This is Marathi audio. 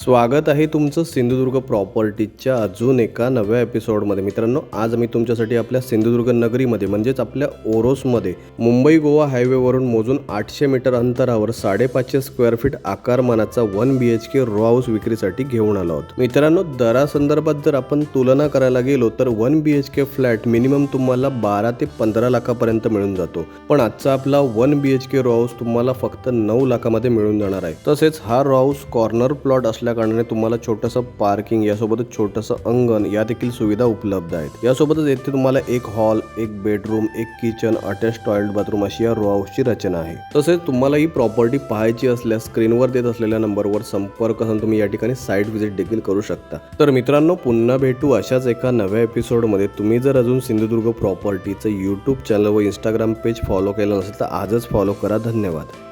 स्वागत आहे तुमचं सिंधुदुर्ग प्रॉपर्टीच्या अजून एका नव्या एपिसोडमध्ये. मित्रांनो आज मी तुमच्यासाठी आपल्या सिंधुदुर्ग नगरीमध्ये म्हणजेच आपल्या ओरोसमध्ये मुंबई गोवा हायवेवरून मोजून आठशे मीटर अंतरावर साडेपाचशे square feet आकारमानाचा one B H K row house विक्रीसाठी घेऊन आलो आहोत. मित्रांनो दरासंदर्भात जर आपण तुलना करायला गेलो तर one B H K flat minimum तुम्हाला बारा ते पंधरा लाखापर्यंत मिळून जातो. पण आजचा आपला one B H K row house तुम्हाला फक्त नऊ लाखामध्ये मिळून जाणार आहे. तसेच हा रो हाऊस कॉर्नर प्लॉट असल्या कारणाने तुम्हाला छोटंसं पार्किंग यासोबतच छोटंसं अंगण या देखील सुविधा उपलब्ध आहेत. यासोबतच येथे तुम्हाला एक हॉल एक बेडरूम एक किचन अटॅच टॉयलेट बाथरूम अशी या रो हाऊसची रचना आहे. तसेच तुम्हाला ही प्रॉपर्टी पाहायची असल्यास स्क्रीनवर देत असलेल्या नंबरवर संपर्क साधून तुम्ही या ठिकाणी साईट व्हिजिट देखील करू शकता. तर मित्रांनो पुन्हा भेटू अशाच एका नव्या एपिसोडमध्ये तुम्ही जर अजून सिंधुदुर्ग प्रॉपर्टीचं यूट्यूब चॅनल व इंस्टाग्राम पेज फॉलो केलं नसेल तर आजच फॉलो करा. धन्यवाद.